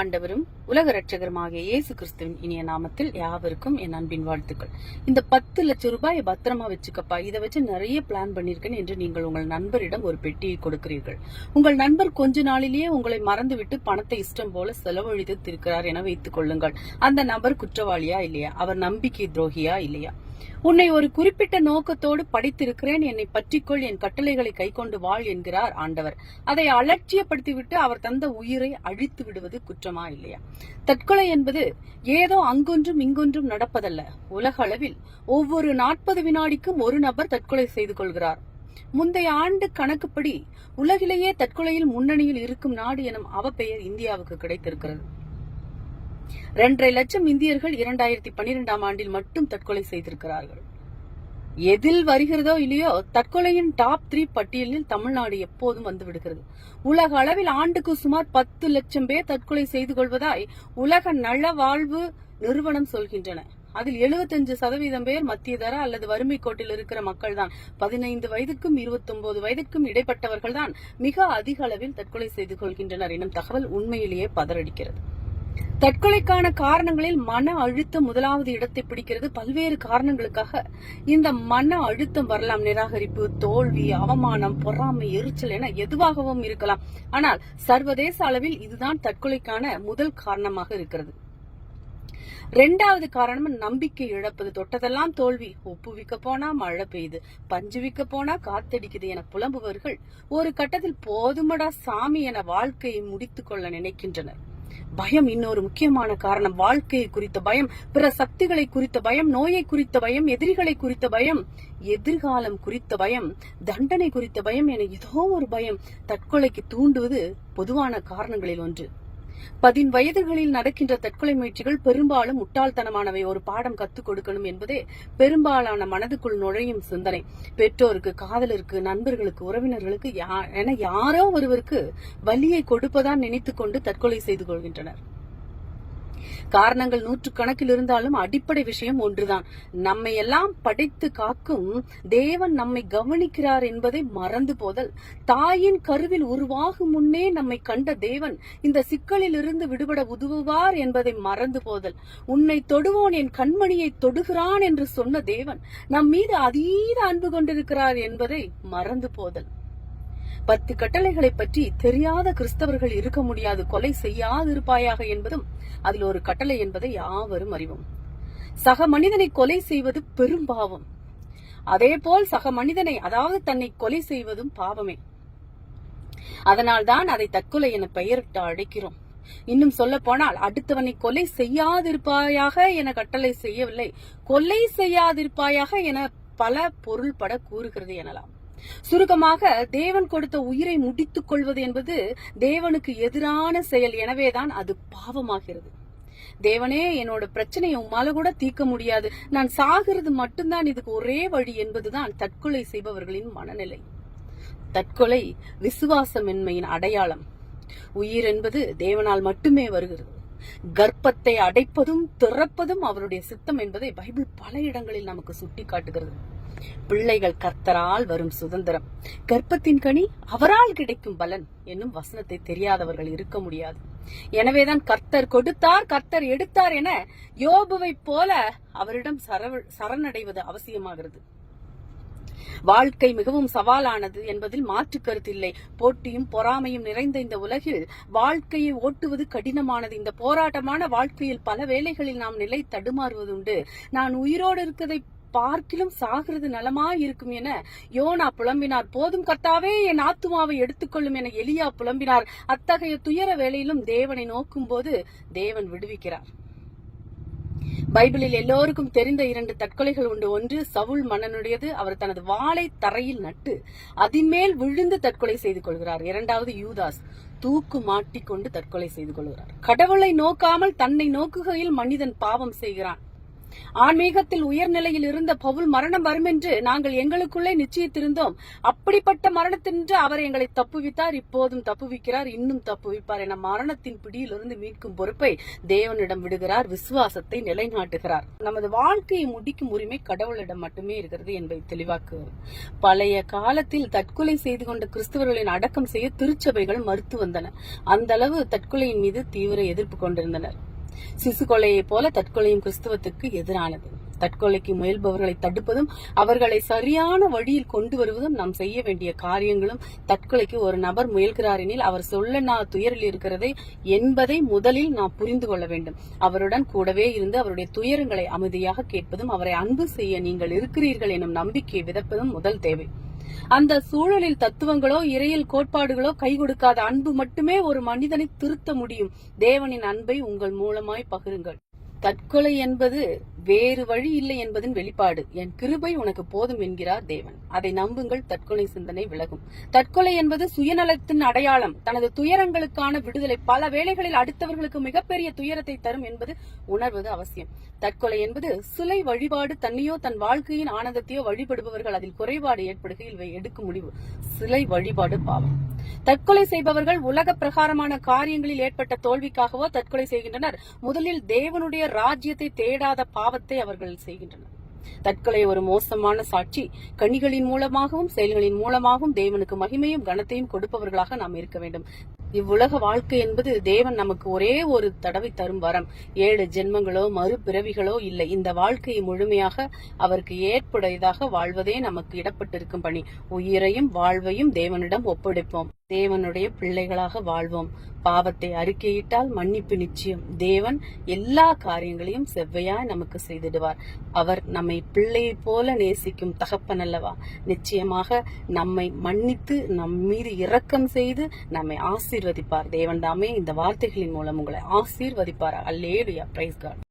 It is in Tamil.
ஆண்டவரும் உலக ரட்சகருமாகிய இயேசு கிறிஸ்துவின் இனிய நாமத்தில் யாவருக்கும் என் அன்பின் வாழ்த்துக்கள். இந்த பத்து லட்சம் ரூபாய் பத்திரமா வச்சுக்கப்பா. இதை வச்சு நிறைய பிளான் பண்ணிருக்கேன் என்று நீங்கள் உங்கள் நண்பரிடம் ஒரு பெட்டியை கொடுக்கிறீர்கள். உங்கள் நண்பர் கொஞ்ச நாளிலேயே உங்களை மறந்துவிட்டு பணத்தை இஷ்டம் போல செலவழித்து திருக்கிறார் என வைத்துக் கொள்ளுங்கள். அந்த நபர் குற்றவாளியா இல்லையா? அவர் நம்பிக்கை துரோகியா இல்லையா? உன்னை ஒரு குறிப்பிட்ட நோக்கத்தோடு படித்திருக்கிறேன். என்னை பற்றிக்கொள். என் கட்டளைகளை கைக்கொண்டு வாழ் என்கிறார் ஆண்டவர். அதை அலட்சியப்படுத்திவிட்டு அவர் தந்த உயிரை அழித்து விடுவது குற்றமா இல்லையா? தற்கொலை என்பது ஏதோ அங்கொன்றும் இங்கொன்றும் நடப்பதல்ல. உலக அளவில் ஒவ்வொரு நாற்பது வினாடிக்கும் ஒரு நபர் தற்கொலை செய்து கொள்கிறார். முந்தைய ஆண்டு கணக்குப்படி உலகிலேயே தற்கொலையில் முன்னணியில் இருக்கும் நாடு எனும் அவப்பெயர் இந்தியாவுக்கு கிடைத்திருக்கிறது. இரண்டரை லட்சம் இந்தியர்கள் இரண்டாயிரத்தி பன்னிரெண்டாம் ஆண்டில் மட்டும் தற்கொலை செய்திருக்கிறார்கள். எதில் வருகிறதோ இல்லையோ தற்கொலையின் டாப் த்ரீ பட்டியலில் தமிழ்நாடு எப்போதும் வந்து விடுகிறது. உலக அளவில் ஆண்டுக்கு சுமார் பத்து லட்சம் பேர் தற்கொலை செய்து கொள்வதாய் உலக நல வாழ்வு நிறுவனம் சொல்கின்றன. அதில் 75% சதவீதம் பேர் மத்திய தர அல்லது வறுமை கோட்டில் இருக்கிற மக்கள் தான் பதினைந்து வயதுக்கும் இருபத்தொன்பது வயதுக்கும் இடைப்பட்டவர்கள் தான் மிக அதிக அளவில் தற்கொலை செய்து கொள்கின்றனர் எனும் தகவல் உண்மையிலேயே பதறடிக்கிறது. தற்கொலைக்கான காரணங்களில் மன அழுத்தம் முதலாவது இடத்தை பிடிக்கிறது. பல்வேறு காரணங்களுக்காக இந்த மன அழுத்தம் வரலாம். நிராகரிப்பு தோல்வி அவமானம் பொறாமை எரிச்சல் என எதுவாகவும் இருக்கலாம். ஆனால் சர்வதேச அளவில் இதுதான் தற்கொலைக்கான முதல் காரணமாக இருக்கிறது. ரெண்டாவது காரணம் நம்பிக்கை இழப்பது. தொட்டதெல்லாம் தோல்வி. ஒப்பு விற்க போனா மழை பெய்யுது பஞ்சு விற்க போனா காத்தடிக்குது என புலம்புவர்கள் ஒரு கட்டத்தில் போதுமடா சாமி என வாழ்க்கையை முடித்துக் கொள்ள நினைக்கின்றனர். பயம் இன்னொரு முக்கியமான காரணம். வாழ்க்கையை குறித்த பயம் பிற சக்திகளை குறித்த பயம் நோயை குறித்த பயம் எதிரிகளை குறித்த பயம் எதிர்காலம் குறித்த பயம் தண்டனை குறித்த பயம் என ஏதோ ஒரு பயம் தற்கொலைக்கு தூண்டுவது பொதுவான காரணங்களில் ஒன்று. பதின் வயதுகளில் நடக்கின்ற தற்கொலை முயற்சிகள் பெரும்பாலும் முட்டாள்தனமானவை. ஒரு பாடம் கத்துக் கொடுக்கணும் என்பதே பெரும்பாலான மனதுக்குள் நுழையும் சிந்தனை. பெற்றோருக்கு காதலருக்கு நண்பர்களுக்கு உறவினர்களுக்கு யா- என யாரோ ஒருவருக்கு வலியை கொடுப்பதான் நினைத்துக்கொண்டு தற்கொலை செய்து கொள்கின்றனர். காரணங்கள் நூற்றுக்கணக்கில் இருந்தாலும் அடிப்படை விஷயம் ஒன்றுதான். நம்மை எல்லாம் படைத்து காக்கும் தேவன் நம்மை கவனிக்கிறார் என்பதை மறந்து போதல். தாயின் கருவில் உருவாகும் முன்னே நம்மை கண்ட தேவன் இந்த சிக்கலில் இருந்து விடுபட உதவுவார் என்பதை மறந்து போதல். உன்னை தொடுவோன் என் கண்மணியை தொடுகிறான் என்று சொன்ன தேவன் நம் மீது அதீத அன்பு கொண்டிருக்கிறார் என்பதை மறந்து போதல். பத்து கட்டளைகளை பற்றி தெரியாத கிறிஸ்தவர்கள் இருக்க முடியாது கொலை செய்யாதிருப்பாயாக என்பதும் அதில் ஒரு கட்டளை என்பதை யாவரும் அறிவோம். சக மனிதனை கொலை செய்வது பெரும் பாவம். அதேபோல் சக மனிதனை அதாவது தன்னை கொலை செய்வதும் பாவமே. அதனால்தான் அதை தற்கொலை என பெயரிட்டு அழைக்கிறோம். இன்னும் சொல்ல போனால் அடுத்தவனை கொலை செய்யாதிருப்பாயாக என கட்டளை செய்யவில்லை கொலை செய்யாதிருப்பாயாக என பல பொருள்பட கூறுகிறது எனலாம். சுருக்கமாக தேவன் கொடுத்த உயிரை முடித்துக் கொள்வது என்பது தேவனுக்கு எதிரான செயல். எனவேதான் அது பாவமாகிறது. தேவனே என்னோட பிரச்சனையை உம்மால கூட தீர்க்க முடியாது. நான் சாகிறது மட்டும்தான் இதுக்கு ஒரே வழி என்பதுதான் தற்கொலை செய்பவர்களின் மனநிலை. தற்கொலை விசுவாசமின்மையின் அடையாளம். உயிர் என்பது தேவனால் மட்டுமே வருகிறது. கர்ப்பத்தை அடைப்பதும் திறப்பதும் அவருடைய சித்தம் என்பதை பைபிள் பல இடங்களில் நமக்கு சுட்டி காட்டுகிறது பிள்ளைகள் கர்த்தரால் வரும் சுதந்திரம். கர்ப்பத்தின் கனி அவரால் கிடைக்கும் பலன் என்னும் வசனத்தை தெரியாதவர்கள் இருக்க முடியாது. எனவேதான் கர்த்தர் கொடுத்தார் கர்த்தர் எடுத்தார் என யோபுவைப் போல அவரிடம் சரணடைவது அவசியமாகிறது. வாழ்க்கை மிகவும் சவாலானது என்பதில் மாற்று கருத்தில்லை. போட்டியும் பொறாமையும் நிறைந்த இந்த உலகில் வாழ்க்கையை ஓட்டுவது கடினமானது. இந்த போராட்டமான வாழ்க்கையில் பல வேளைகளில் நாம் நிலை தடுமாறுவதுண்டு. நான் உயிரோடு இருக்கதை பார்க்கிலும் சாகிறது நலமா இருக்கும் என யோனா புலம்பினார். போதும் கர்த்தாவே என் ஆத்துமாவை எடுத்துக்கொள்ளும் என எலியா புலம்பினார். அத்தகைய துயர வேளையிலும் தேவனை நோக்கும் போது தேவன் விடுவிக்கிறார். பைபிளில் எல்லோருக்கும் தெரிந்த இரண்டு தற்கொலைகள் உண்டு. ஒன்று சவுல் மன்னனுடையது. அவர் தனது வாளை தரையில் நட்டு அதன்மேல் விழுந்து தற்கொலை செய்து கொள்கிறார். இரண்டாவது யூதாஸ் தூக்கு மாட்டிக்கொண்டு தற்கொலை செய்து கொள்கிறார். கடவுளை நோக்காமல் தன்னை நோக்குகையில் மனிதன் பாவம் செய்கிறான். ஆன்மீகத்தில் உயர்நிலையில் இருந்த பவுல் மரணம் வரும் என்று நாங்கள் எங்களுக்குள்ளே நிச்சயித்திருந்தோம். அப்படிப்பட்ட மரணத்தின்று அவர் எங்களை தப்புவித்தார். இப்போதும் தப்புவிக்கிறார் இன்னும் தப்புவிப்பார் என மரணத்தின் பிடியிலிருந்து மீட்கும் பொறுப்பை தேவனிடம் விடுகிறார் விசுவாசத்தை நிலைநாட்டுகிறார். நமது வாழ்க்கையை முடிக்கும் உரிமை கடவுளிடம் மட்டுமே இருக்கிறது என்பதை தெளிவாக்குகிறது பழைய காலத்தில் தற்கொலை செய்து கொண்ட கிறிஸ்தவர்களின் அடக்கம் செய்ய திருச்சபைகள் மறுத்து வந்தன. அந்த அளவு தற்கொலையின் மீது தீவிர எதிர்ப்பு கொண்டிருந்தனர். சிசு கொலையைப் போல தற்கொலையும் கிறிஸ்தவத்துக்கு எதிரானது. தற்கொலைக்கு முயல்பவர்களை தடுப்பதும் அவர்களை சரியான வழியில் கொண்டு வருவதும் நாம் செய்ய வேண்டிய காரியங்களும் தற்கொலைக்கு ஒரு நபர் முயல்கிறார் எனில் அவர் சொல்ல நான் துயரில் இருக்கிறதே என்பதை முதலில் நாம் புரிந்து கொள்ள வேண்டும். அவருடன் கூடவே இருந்து அவருடைய துயரங்களை அமைதியாக கேட்பதும் அவரை அன்பு செய்ய நீங்கள் இருக்கிறீர்கள் எனும் நம்பிக்கையை விதப்பதும் முதல் தேவை. அந்த சூழலில் தத்துவங்களோ இறையில் கோட்பாடுகளோ கை கொடுக்காத அன்பு மட்டுமே ஒரு மனிதனை திருத்த முடியும். தேவனின் அன்பை உங்கள் மூலமாய் பகிருங்கள். தற்கொலை என்பது வேறு வழி இல்லை என்பதன் வெளிப்பாடு. என் கிருபை உனக்கு போதும் என்கிறார் தேவன். அதை நம்புங்கள் தற்கொலை சிந்தனை விலகும். தற்கொலை என்பது சுயநலத்தின் அடையாளம். தனது துயரங்களுக்கான விடுதலை பல வேளைகளில் அடுத்தவர்களுக்கு மிகப்பெரிய துயரத்தை தரும் என்பது உணர்வது அவசியம். தற்கொலை என்பது சிலை வழிபாடு தன்னையோ தன் வாழ்க்கையின் ஆனந்தத்தையோ வழிபடுபவர்கள் அதில் குறைபாடு ஏற்படுகையில் இவை எடுக்கும் முடிவு. சிலை வழிபாடு பாவம். தற்கொலை செய்பவர்கள் உலக பிரகாரமான காரியங்களில் ஏற்பட்ட தோல்விக்காகவோ தற்கொலை செய்கின்றனர். முதலில் தேவனுடைய ராஜ்யத்தை தேடாத பாவத்தை அவர்கள் செய்கின்றனர். தற்கொலை ஒரு மோசமான சாட்சி. கனிகளின் மூலமாகவும் செயல்களின் மூலமாகவும் தேவனுக்கு மகிமையும் கனத்தையும் கொடுப்பவர்களாக நாம் இருக்க வேண்டும். இவ்வுலக வாழ்க்கை என்பது தேவன் நமக்கு ஒரே ஒரு தடவை தரும் வரம். ஏழு ஜென்மங்களோ மறுபிறவிகளோ இல்லை. இந்த வாழ்க்கையை முழுமையாக அவருக்கு ஏற்புடையதாக வாழ்வதே நமக்கு இடப்பட்டிருக்கும் பணி. உயிரையும் வாழ்வையும் தேவனிடம் ஒப்படைப்போம். தேவனுடைய பிள்ளைகளாக வாழ்வோம். பாவத்தை அறிக்கையிட்டால் மன்னிப்பு நிச்சயம். தேவன் எல்லா காரியங்களையும் செவ்வையாய் நமக்கு செய்திடுவார். அவர் நம்மை பிள்ளையை போல நேசிக்கும் தகப்பன் அல்லவா? நிச்சயமாக நம்மை மன்னித்து நம் மீது இரக்கம் செய்து நம்மை ஆசீர்வதிப்பார். தேவன்தாமே இந்த வார்த்தைகளின் மூலம் உங்களை ஆசீர்வதிப்பார்? அல்லேலுயா பிரைஸ் காட்